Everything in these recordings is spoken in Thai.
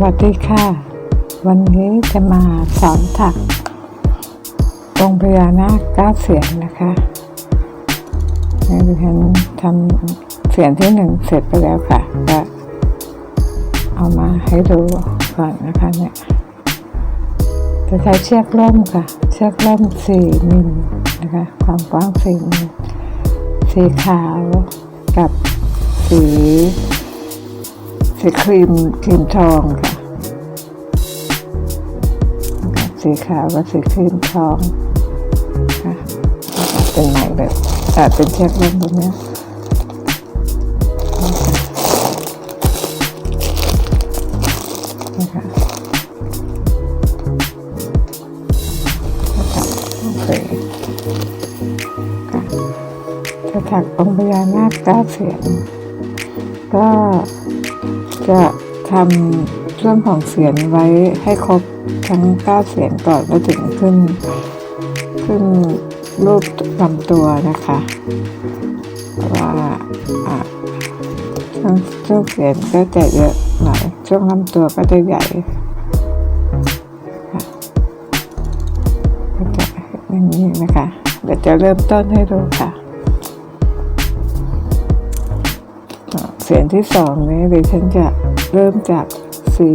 วัสดีค่ะ วันนี้จะมาสอนถักองพญานาคเก้าเสียนนะคะนี่ดิฉันทำเสียนที่หนึ่งเสร็จไปแล้วค่ะก็เอามาให้ดูก่อนนะคะเนี่ยจะใช้เชือกล่มค่ะ เชือกล่มสี่มิลนะคะความกว้างสี่มิลสีขาวกับสี สีครีมครีมทองค่ะ สีขาวกับสีครีมทองค่ะเป็นไหนแบบแต่เป็นเชือกเล่มตรงเนี้ยนี่ค่ะโอเคะจะถักองค์พญานาคเก้าเสียนก็ จะทำช่วงของเสียนไว้ให้ครบทั้งเก้าเสียนก่อนแล้วถึงขึ้น ขึ้นรูปลำตัวนะคะว่าอะช่วงช่วงเสียนก็จะเยอะหน่อยช่วงลำตัวก็จะใหญ่ก็จะอย่างนี้นะคะเดี๋ยวจะเริ่มต้นให้ดูค่ะ สียงที่สองนี้เดี๋ยวฉันจะเริ่มจากสี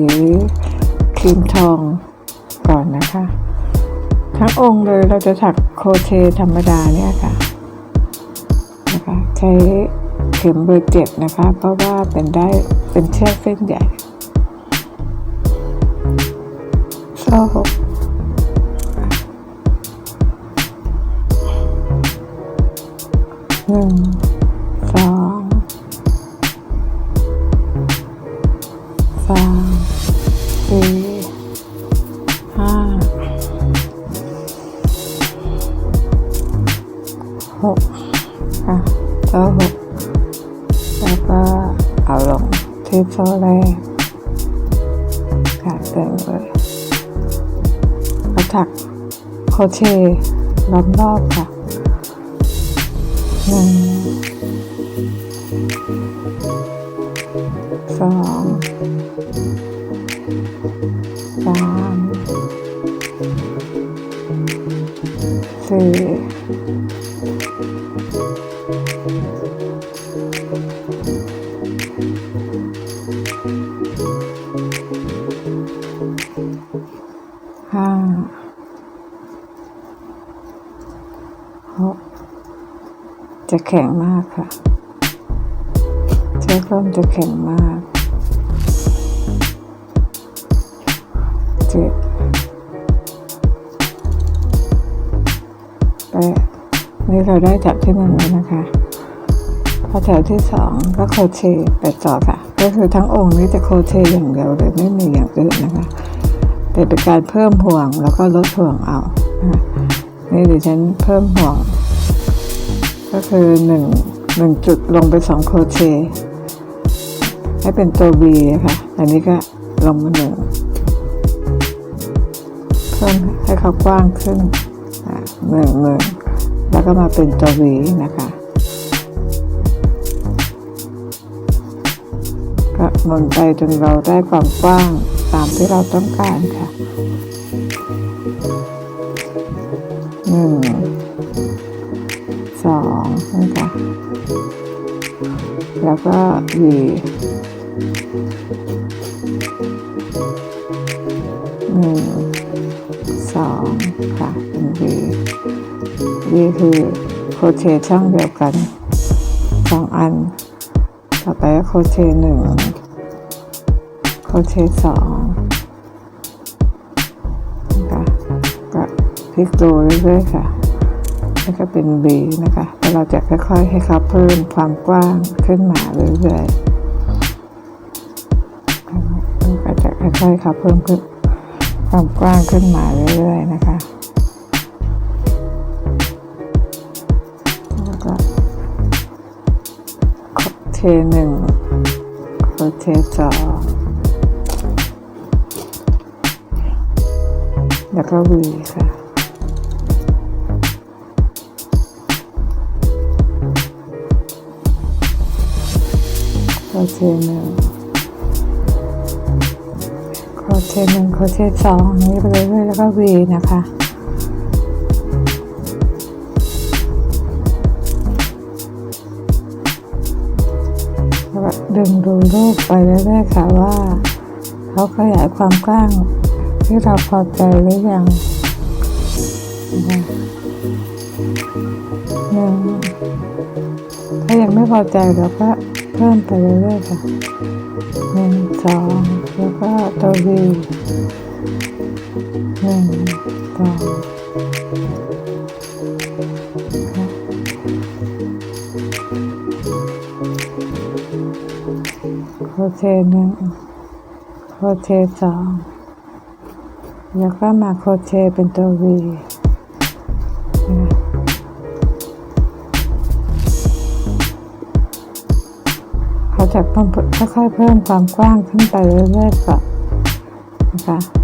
ครีมทองก่อนนะคะ ทั้งองค์เลยเราจะถักโคเชธรรมดาเนี่ยค่ะนะคะใช้เข็มเบอร์เจ็ดนะคะ เพราะว่าเป็นได้เป็นเชือกเส้นใหญ่โซ่หกหนึ่ง เชล้อมรอบค่ะหนึ่งสองสามสี่ห้า หกจะแข็งมากค่ะเชือกร่มจะแข็งมากเจ็ดแปดนี่เราได้แถวที่หนึ่งแล้วนะคะพอแถวที่สองก็โคเชต์แปดต่อค่ะ ก็คือทั้งองค์นี้จะโคเชอย่างเดียวเลยไม่มีอย่างอื่นนะคะ แต่เป็นการเพิ่มห่วงแล้วก็ลดห่วงเอานะนี่เดี๋ยวฉันเพิ่มห่วง ก็คือหนึ่งหนึ่งจุดลงไปสองโครเชต์ให้เป็นตัว V ค่ะ อันนี้ก็ลงมาหนึ่งเพิ่มให้เขากว้างขึ้นอะหนึ่งหนึ่งแล้วก็มาเป็นตัว V นะคะก็หมุนไปจนเราได้ความกว้างตามที่เราต้องการค่ะหนึ่ง แล้วก็หวีหนึ่งสองค่ะเป็นหวีหวีคือโครเชต์ช่องเดียวกันสองอัน ต่อไปก็โครเชต์หนึ่งโครเชต์สองนะคะก็พลิกดูเรื่อยๆค่ะ แล้วก็เป็น B นะคะแล้วเราจะค่อยๆ ให้เขาเพิ่มความกว้างขึ้นมาเรื่อยๆก็จะค่อยๆเขาเพิ่มขึ้นความกว้างขึ้นมาเรื่อยๆนะคะแล้วก็เทหนึ่งเทสองแล้วก็วีค่ะ โคเชต์หนึ่งเชต์หนึ่งโครเชต์สองนี้ไปเรื่อยๆแล้วก็วีนะคะแล้วก็ดึงดูรูปไปเรื่อยๆค่ะว่า เขาขยายความกว้างที่เราพอใจหรือยังหนึ่งถ้ายังไม่พอใจเราก็ เพิ่มไปเรื่อยๆค่ะหนึ่งสองแล้วก็ตัววีหนึ่งสองโคเชต์หนึ่งโคเชต์สองแล้วก็มาโคเชต์เป็นตัววี จากต้องค่อยๆเพิ่มความกว้างขึ้นไปเรื่อยๆก่อนนะคะ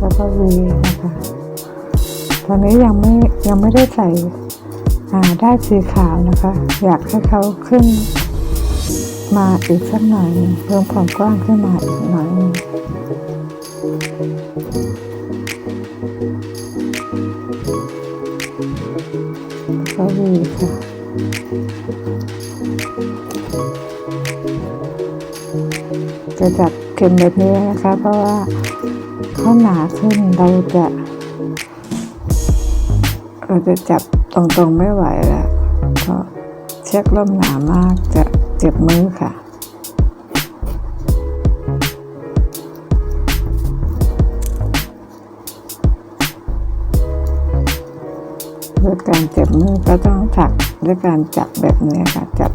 แล้วก็วีนะคะตอนนี้ยังไม่ยังไม่ได้ใส่าได้สีขาวนะคะ อยากให้เขาขึ้นมาอีกสักหน่อยเพิ่มความกว้างขึ้นมาอีกหน่อยก็วีค่ะจะจับเข็มแบบนี้นะคะ เพราะว่า เขาหนาขึ้นเราจะ เราจะจับตรงๆไม่ไหวแล้วเพราะเชือกล่มหนามากจะเจ็บมือค่ะด้วยการเจ็บมือก็ต้องถักด้วยการจับแบบนี้ค่ะ จับ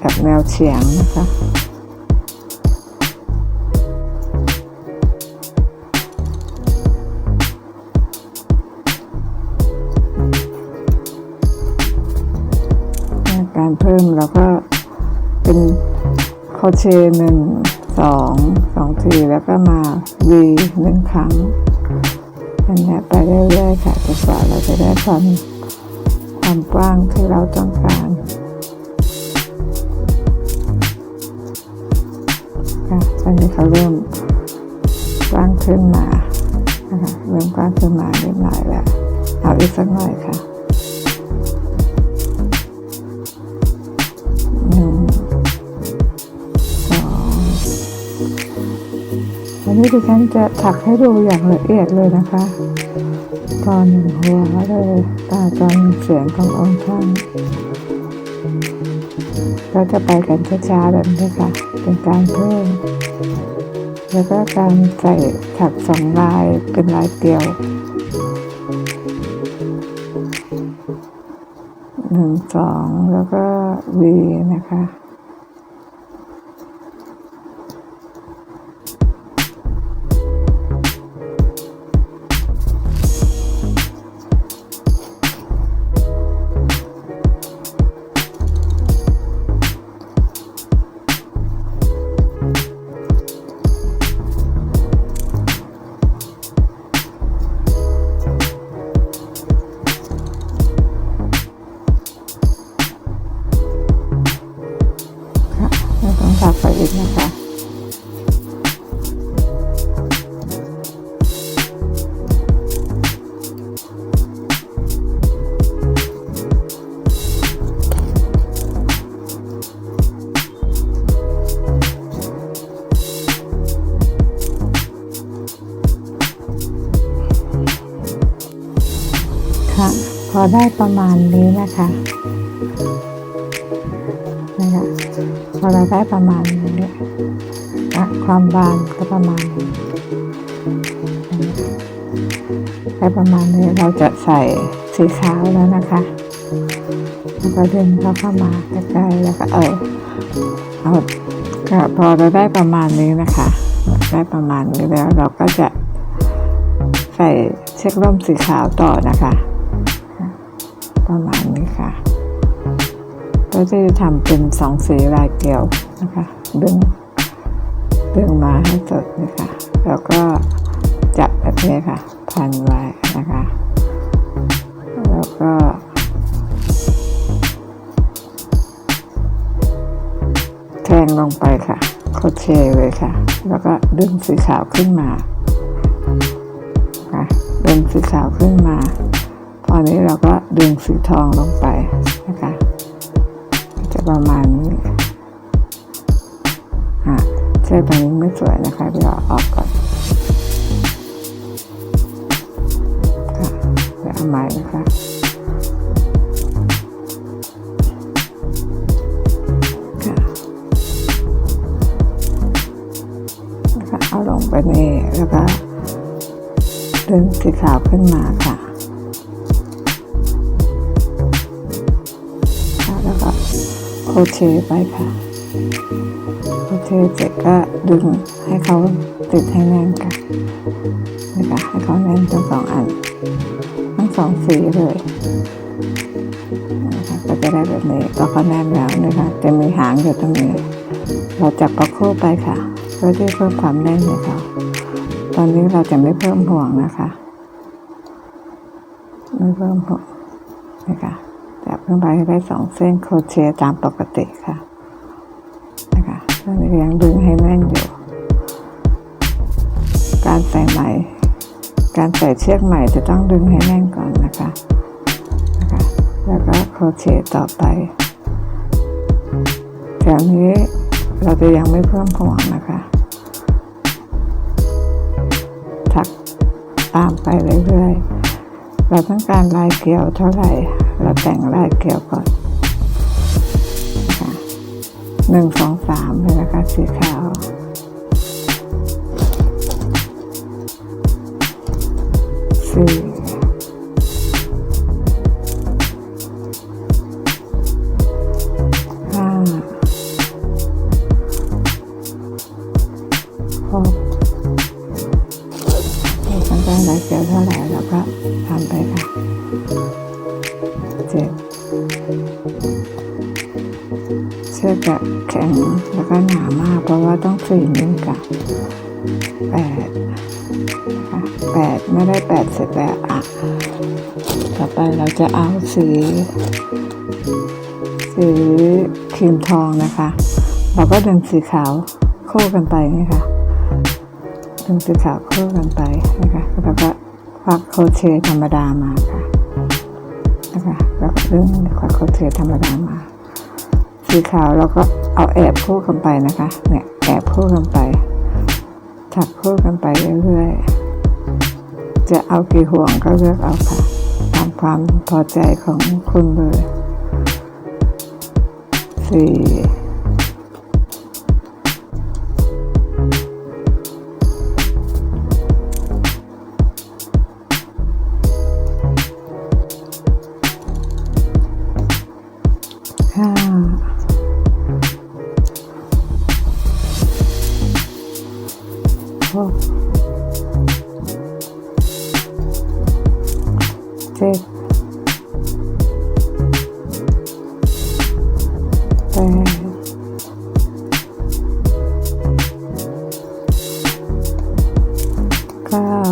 จับแนวเฉียงนะคะ พิ่มเราก็เป็นโครเชหนึ่งสองสองทีแล้วก็มาวีหนึ่งครั้งอันนี้ไปเรื่อยๆค่ะจนกว่าเราจะได้ความความกว้างที่เราต้องการค่ะตอนนี้เขาเริ่มกว้างขึ้นมานะคะเริ่มกว้างขึ้นมาเล็กน้อยแล้วเอาอีกสักหน่อยค่ะ นี้ดิฉันจะถักให้ดูอย่างละเอียดเลยนะคะ ตอนหนึ่งหัวเลยตาตอนเสียงขององค์ท่านเราจะไปกันช้าๆแบบนี้ค่ะ เป็นการเพิ่ม แล้วก็การใส่ถักสองลายเป็นลายเดียวหนึ่งสองแล้วก็วีนะคะ ได้ประมาณนี้นะคะนะคะพอเราได้ประมาณนี้อะความบางก็ประมาณได้ประมาณนี้เราจะใส่สีขาวแล้วนะคะแล้วก็ดึงเขาเข้ามาใกล้ๆแล้วก็เออเอาก็พอเราได้ประมาณนี้นะคะ ได้ประมาณนี้แล้วเราก็จะใส่เชือกร่มสีขาวต่อนะคะ ประมาณนี้ค่ะ ก็จะทำเป็นสองสีลายเกลียวนะคะดึงดึงมาให้สุดนะคะแล้วก็จับแบบนี้ค่ะ พันไว้นะคะ แล้วก็แทงลงไปค่ะโคเชเลยค่ะ แล้วก็ดึงสีขาวขึ้นมาค่ะดึงสีขาวขึ้นมา อนนี้เราก็ดึงสีทองลงไปนะคะจะประมาณนี้อะเชือตัวนี้ไม่สวยนะคะเดี๋ยวเอาออกก่อนค่ะเดี๋ยวเอาใหม่นะคะค่ะแล้วก็เอาลงไปนี่แล้วก็ดึงสีขาวขึ้นมาค่ะ โคเชไปค่ะโคเชเสร็จก็ดึงให้เขาติดให้แน่นค่ะนะคะให้เขาแน่นทั้งสองอัน ทั้งสองสีเลยนะคะก็จะได้แบบนี้ก็เขาแน่นแล้วนะคะจะมีหางอยู่ตรงนี้ เราจับประโคไปค่ะเพื่อที่เพิ่มความแน่นให้เขาตอนนี้เราจะไม่เพิ่มห่วงนะคะ ไม่เพิ่มห่วงนะคะ จับขึ้นไปได้สองเส้นโครเชต์ตามปกติค่ะนะคะยังดึงให้แน่นอยู่ การใส่ไหม การใส่เชือกใหม่จะต้องดึงให้แน่นก่อนนะคะนะคะแล้วก็โครเชต์ต่อไปแถวนี้เราจะยังไม่เพิ่มห่วงนะคะถักตามไปเรื่อยๆเราต้องการลายเกลียวเท่าไหร่ เราแต่งลายเกลียวก่อนนะคะหนึ่งสองสามเลยนะคะสีขาวสี่ สีครีมทองนะคะ เราก็ดึงสีขาวคู่กันไปนะคะดึงสีขาวคู่กันไปนะคะแล้วก็ควักโคเชธรรมดามาค่ะนะคะแล้วก็ดึงควักโคเชธรรมดามา สีขาวเราก็เอาแอบคู่กันไปนะคะเนี่ยแอบคู่กันไปถักคู่กันไปเรื่อยๆจะเอากี่ห่วงก็เลือกเอาค่ะ ความพอใจของคุณเลยสี่ เก้า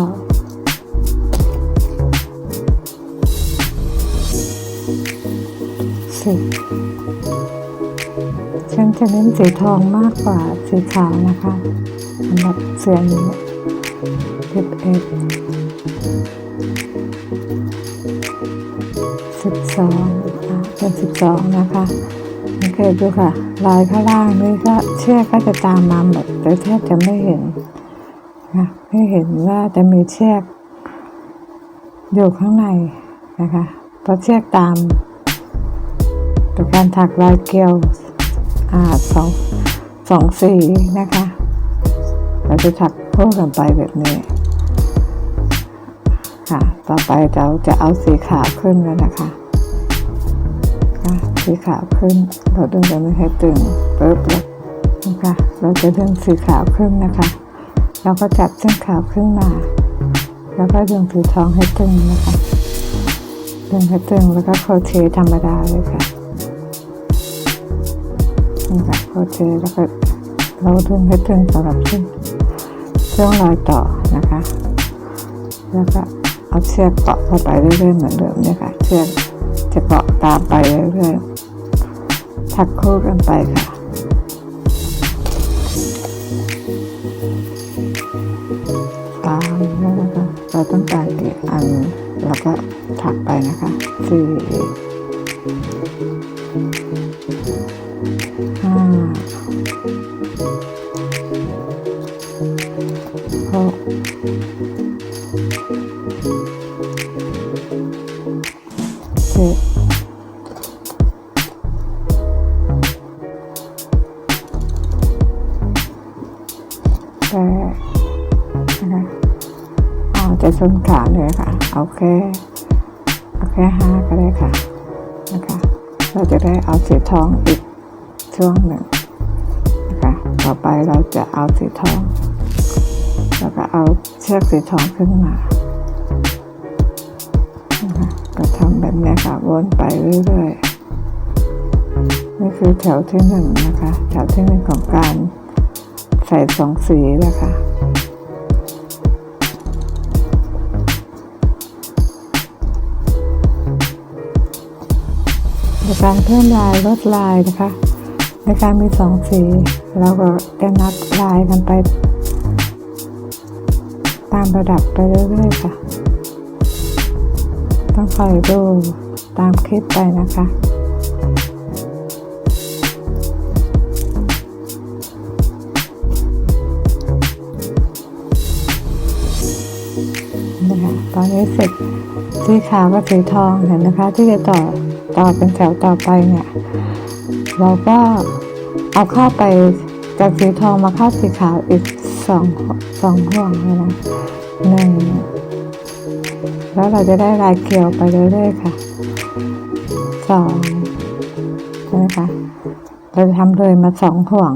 สิบฉันจะเน้นสีทองมากกว่าสีขาวนะคะสำหรับเสื้อนี้สิบเอ็ดสิบสองเป็นสิบสองนะคะสังเกตดูค่ะ ลายข้างล่างนี่ก็เชือกก็จะตามมาหมดแต่แทบจะไม่เห็น ค่ะไม่เห็นว่าจะมีเชือกอยู่ข้างในนะคะเพราะเชือกตามตัวการถักลายเกลียวอ่าสองสองสีนะคะ เราจะถักคู่กันไปแบบนี้ค่ะ ต่อไปเราจะเอาสีขาวขึ้นแล้วนะคะสีขาวขึ้น เราดึงจะไม่ให้ตึงปึ๊บแล้วนะคะ เราจะดึงสีขาวขึ้นนะคะ เราก็จับเส้นขาวขึ้นมา แล้วก็ดึงถือท้องให้ตึงนะคะดึงให้ตึงแล้วก็โคเชธรรมดาเลยค่ะนี่ค่ะโคเชแล้วก็เราดึงให้ตึงสำหรับช่วงช่วงรอยต่อนะคะ แล้วก็เอาเชือกเกาะเข้าไปเรื่อยๆเหมือนเดิมเนี่ยค่ะ เชือกจะเกาะตามไปเรื่อยๆถักคู่กันไปค่ะ เราต้องการกี่อันแล้วก็ถักไปนะคะสี่ ส้นขาเลยค่ะ เอาแค่เอาแค่ห้าก็ได้ค่ะนะคะเราจะได้เอาสีทองอีกช่วงหนึ่งนะคะต่อไปเราจะเอาสีทอง แล้วก็เอาเชือกสีทองขึ้นมานะคะก็ทำแบบนี้ค่ะวนไปเรื่อยๆนี่คือแถวที่หนึ่งนะคะ แถวที่หนึ่งของการใส่สองสีนะคะ การเพิ่มลายลดลายนะคะในการมีสองสีเราก็จะนับลายกันไป ตามระดับไปเรื่อยๆค่ะ ต้องคอยดูตามคลิปไปนะคะนะคะตอนนี้เสร็จสีขาวกับสีทองเห็นนะคะ ที่จะต่อ ต่อเป็นแถวต่อไปเนี่ย เราก็เอาเข้าไปจากสีทองมาเข้าสีขาวอีกสองสองห่วงเลยนะหนึ่งแล้วเราจะได้ลายเกลียวไปเรื่อยๆค่ะสองใช่ไหมคะเราจะทำเลยมาสองห่วง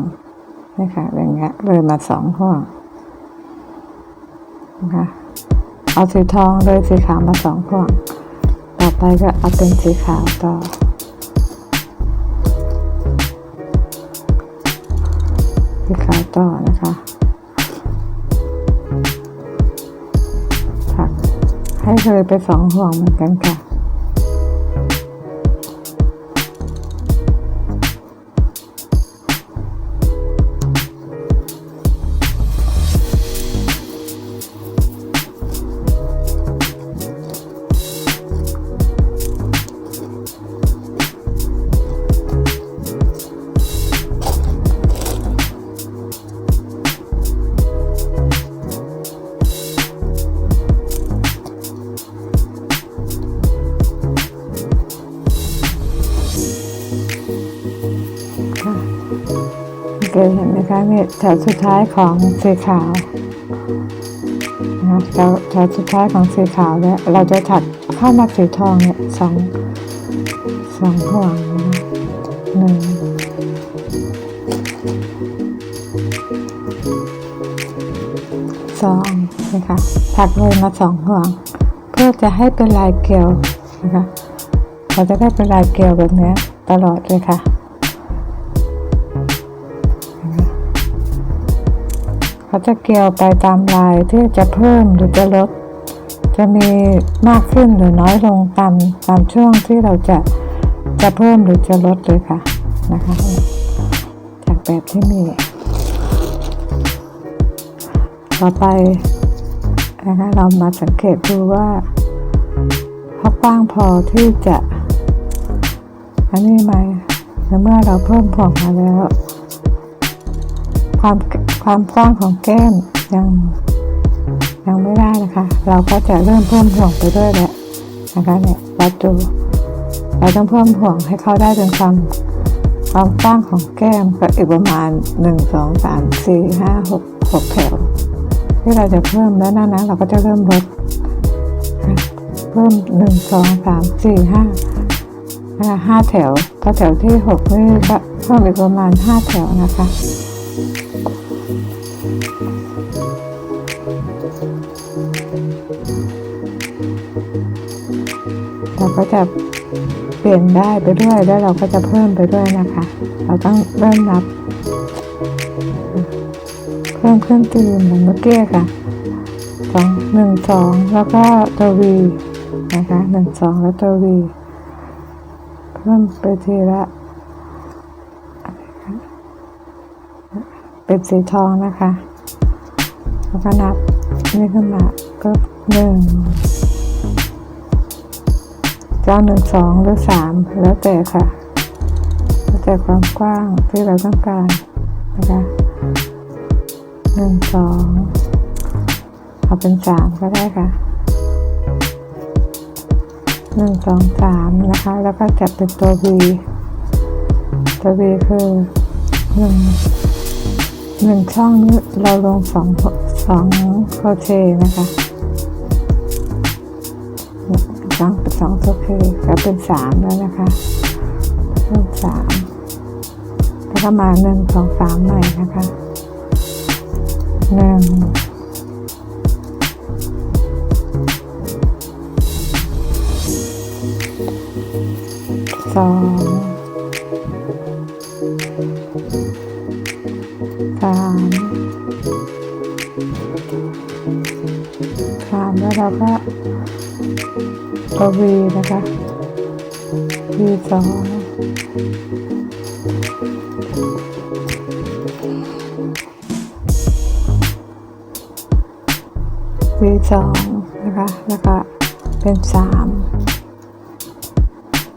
นะคะอย่างเงี้ยเลยมาสองห่วงนะคะเอาสีทองเลยสีขาวมาสองห่วง ไปก็เอาเป็นสีขาวต่อสีขาวต่อนะคะถักให้เลยไปสองห่วงเหมือนกันค่ะค่ะ แถวสุดท้ายของสีขาวนะคะแถวแถวสุดท้ายของสีขาวเนี่ยเราจะถักเข้ามาสีทองเนี่ยสองสองห่วงนะหนึ่งสองนะคะถักเลยมาสองห่วง เพื่อจะให้เป็นลายเกลียวนะคะเราจะได้เป็นลายเกลียวแบบนี้ตลอดเลยค่ะ เขาจะเกี่ยวไปตามลายที่จะเพิ่มหรือจะลด จะมีมากขึ้นหรือน้อยลงตามตามช่วงที่เราจะจะเพิ่มหรือจะลดเลยค่ะนะคะ จากแบบที่มี ต่อไปนะคะเรามาสังเกตดูว่าเขากว้างพอที่จะอันนี้ไหมเมื่อเราเพิ่มผ่องมาแล้ว ความ ความกว้างของแก้มยังยังไม่ได้นะคะ เราก็จะเริ่มเพิ่มห่วงไปด้วยแหละนะคะเนี่ยวัดดูเราต้องเพิ่มห่วงให้เขาได้เป็นความความกว้างของแก้มก็อีกประมาณหนึ่งสองสามสี่ห้าหกหกแถวที่เราจะเพิ่มแล้วนั้นนะเราก็จะเริ่มลดเพิ่มหนึ่งสองสามสี่ห้าอ่าห้าแถวพอแถวที่หกนี่ก็เพิ่มอีกประมาณห้าแถวนะคะ เราก็จะเปลี่ยนได้ไปด้วยแล้วเราก็จะเพิ่มไปด้วยนะคะ เราต้องเริ่มนับ เพิ่มเครื่องตีเหมือนเมื่อกี้ค่ะสองหนึ่งสองแล้วก็ตัววีนะคะหนึ่งสองแล้วตัววีเพิ่มไปทีละอะไรคะเป็นสีทองนะคะ แล้วก็นับนี่ขึ้นมาก็หนึ่ง เจ้าหนึ่งสองหรือสามแล้วแต่ค่ะ แล้วแต่ความกว้างที่เราต้องการนะคะหนึ่งสองเอาเป็นสามก็ได้ค่ะหนึ่งสองสามนะคะ แล้วก็จับเป็นตัว V ตัว V คือหนึ่งหนึ่งช่องนี้เราลงสองสองโคเชนะคะ สองเป็นสองโครเชต์ก็เป็นสามแล้วนะคะเพิ่มสามแล้วก็มาหนึ่งสองสามใหม่นะคะหนึ่งสองสามสามแล้วเราก็ ตัววีนะคะวีสองวีสองนะคะแล้วก็เป็นสาม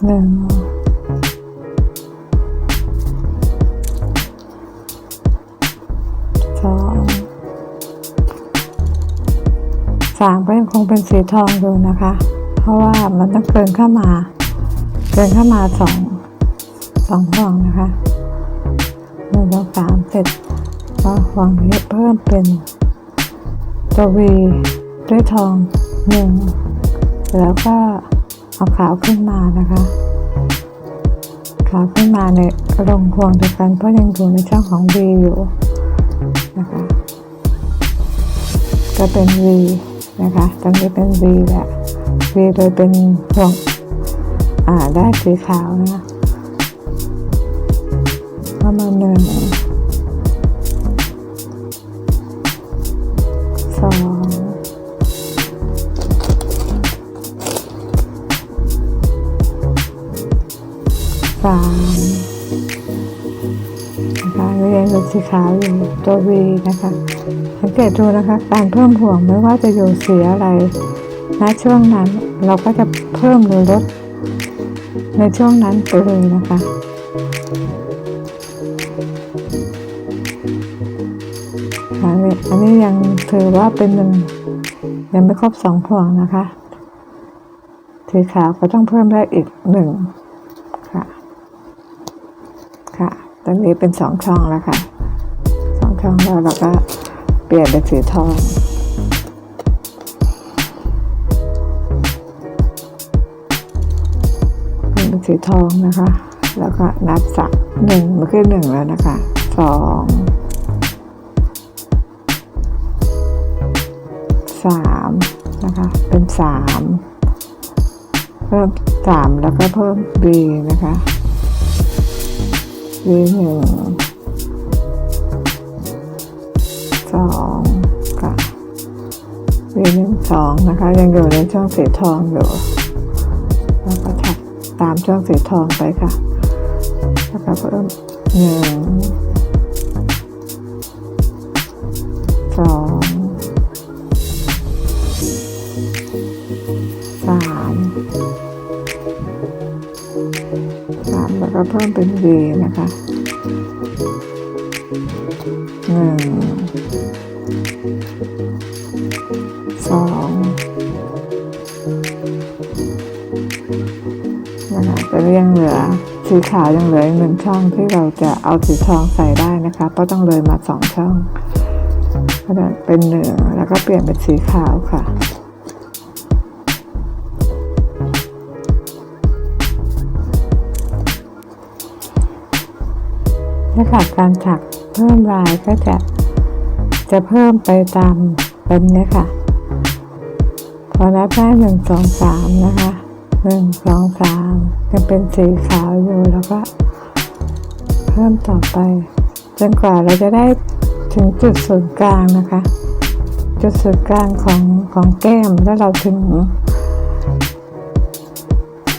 หนึ่งสองสามก็ยังคงเป็นสีทองอยู่นะคะ เพราะว่ามันต้องเกินเข้ามา เกินเข้ามาสองสองห่วงนะคะหนึ่งสองสามเสร็จก็ห่วงนี้เพิ่มเป็นตัววีด้วยทองหนึ่งแล้วก็เอาขาวขึ้นมานะคะ ขาวขึ้นมาในลงห่วงเดียวกันเพราะยังอยู่ในช่องของ V อยู่นะคะก็เป็น V นะคะ ตรงนี้เป็น V แหละ V โดยเป็นห่วงอ่าได้สีขาวนะเข้ามาหนึ่งสองสามนะคะเรียนเป็นสีขาวอยู่ตัว V นะคะ สังเกตดูนะคะ การเพิ่มห่วงไม่ว่าจะอยู่สีอะไร ณช่วงนั้นเราก็จะเพิ่มหรือลดในช่วงนั้นไปเลยนะคะอันนี้อันนี้ยังถือว่าเป็นหนึ่งยังไม่ครบสองห่วงนะคะสีขาวก็ต้องเพิ่มได้อีกหนึ่งค่ะ ค่ะ ตอนนี้เป็นสองช่องแล้วค่ะ สองช่องแล้วเราก็เปลี่ยนเป็นสีทอง สีทองนะคะ แล้วก็นับสักหนึ่งมาขึ้นหนึ่งแล้วนะคะสองสามนะคะเป็นสามเพิ่มสามแล้วก็เพิ่ม B นะคะ B หนึ่งสองค่ะวีหนึ่งสองนะคะ ยังอยู่ในช่องสีทองอยู่แล้วก็ ตามช่องสีทองไปค่ะแล้วก็เพิ่มหนึ่งสองสามสามแล้วก็เพิ่มเป็น V นะคะหนึ่ง ขาวยังเหลืออีกหนึ่งช่องที่เราจะเอาสีทองใส่ได้นะคะเพราะต้องเลยมาสองช่องก็จะเป็นเหนึ่งแล้วก็เปลี่ยนเป็นสีขาวค่ะนะคะการถักเพิ่มลายก็จะจะเพิ่มไปตามแบบนี้ค่ะ พอนับได้หนึ่งสองสามนะคะหนึ่งสองสามยังเป็นสีขาวอยู่แล้วก็เพิ่มต่อไป จนกว่าเราจะได้ถึงจุดศูนย์กลางนะคะ จุดศูนย์กลางของของแก้มแล้วเราถึง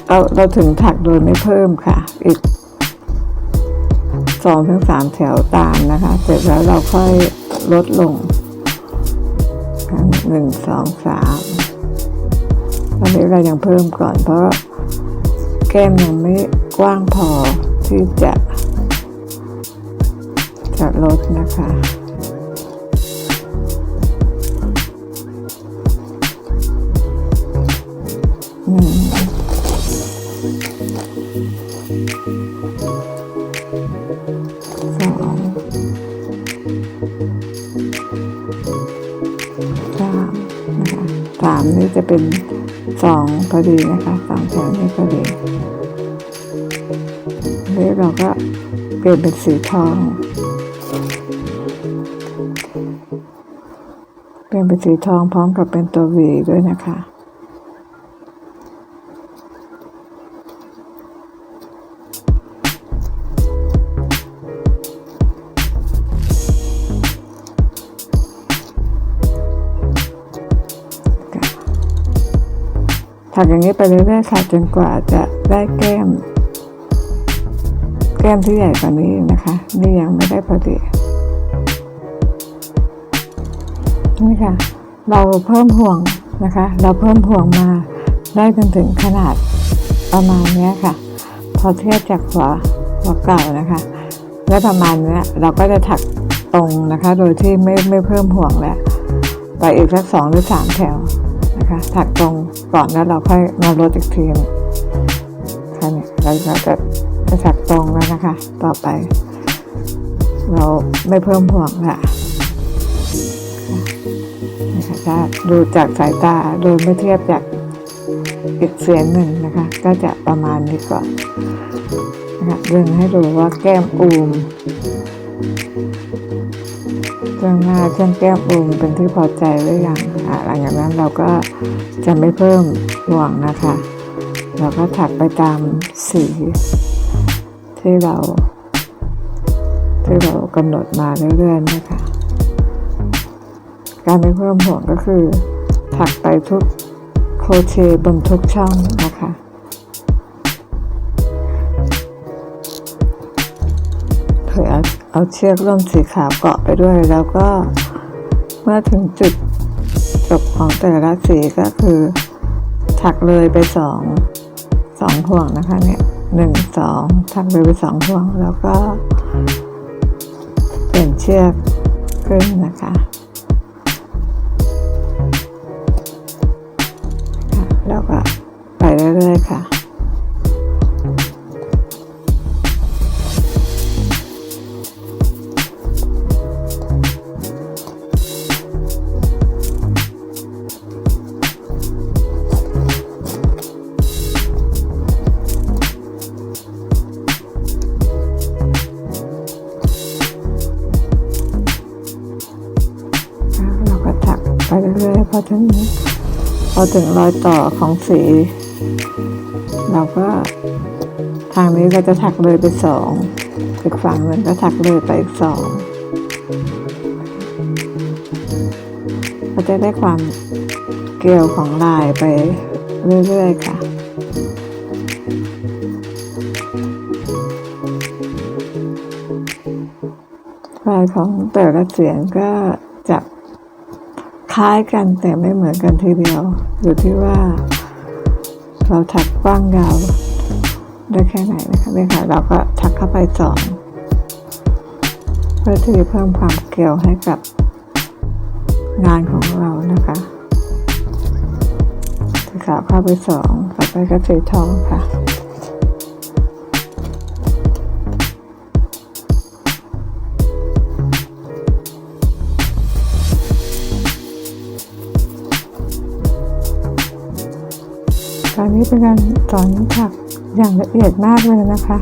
เราเราถึงถักโดยไม่เพิ่มค่ะ อีกสองถึงสามแถวตามนะคะ เสร็จแล้วเราค่อยลดลงหนึ่งสองสามตอนนี้เรายังเพิ่มก่อนเพราะแก้มยังไม่ กว้างพอที่จะจะลดนะคะสองสามนะคะสามนี่จะเป็นสองพอดีนะคะสองแถวนี้พอดี แล้วเราก็เปลี่ยนเป็นสีทอง เปลี่ยนเป็นสีทองพร้อมกับเป็นตัว V ด้วยนะคะถักอย่างนี้ไปเรื่อยๆค่ะจนกว่าจะได้แก้ม แก้มที่ใหญ่กว่านี้นะคะ นี่ยังไม่ได้พอดีนี่ค่ะ เราเพิ่มห่วงนะคะ เราเพิ่มห่วงมาได้จนถึงขนาดประมาณนี้ค่ะ พอเทียบจากหัวหัวเก่านะคะแล้วประมาณนี้เราก็จะถักตรงนะคะ โดยที่ไม่ไม่เพิ่มห่วงแล้วไปอีกสักสองหรือสามแถวนะคะ ถักตรงก่อนแล้วเราค่อยมาลดอีกทีนึงค่ะเนี่ยเราก็จะ จะถักตรงแล้วนะคะ ต่อไป เราไม่เพิ่มห่วงละนะคะถ้าดูจากสายตาโดยไม่เทียบจากอีกเสียงหนึ่งนะคะ ก็จะประมาณนี้ก่อนนะคะดึงให้ดูว่าแก้มอูมเรื่องหน้าเช่นแก้มอูมเป็นที่พอใจหรือยังอะหลังจากนั้นเราก็จะไม่เพิ่มห่วงนะคะ เราก็ถักไปตามสี ที่เราที่เรากำหนดมาเรื่อยๆนะคะการไม่เพิ่มห่วงก็คือถักไปทุกโคเชบนทุกช่องนะคะเผยเอาเอาเชือกร่มสีขาวเกาะไปด้วย แล้วก็เมื่อถึงจุดจบของแต่ละสีก็คือ ถักเลยไปสองสองห่วงนะคะเนี่ย หนึ่งสองถักเลยไปสองห่วงแล้วก็เปลี่ยนเชือกขึ้นนะคะคะ ถึงรอยต่อของสี เราก็ทางนี้เราจะถักเลยไปสองอีกฝั่งหนึ่งก็ถักเลยไปอีกสองก็จะได้ความเกลียวของลายไปเรื่อยๆค่ะลายของแต่ละเสียงก็ คล้ายกันแต่ไม่เหมือนกันทีเดียว อยู่ที่ว่า เราถักกว้างยาวได้แค่ไหนนะคะเนี่ยค่ะเราก็ถักเข้าไปสองเพื่อที่จะเพิ่มความเกลียวให้กับงานของเรานะคะสีขาวเข้าไปสองต่อไปก็สีทองค่ะ เป็นการสอนผักอย่างละเอียดมากเลยนะคะ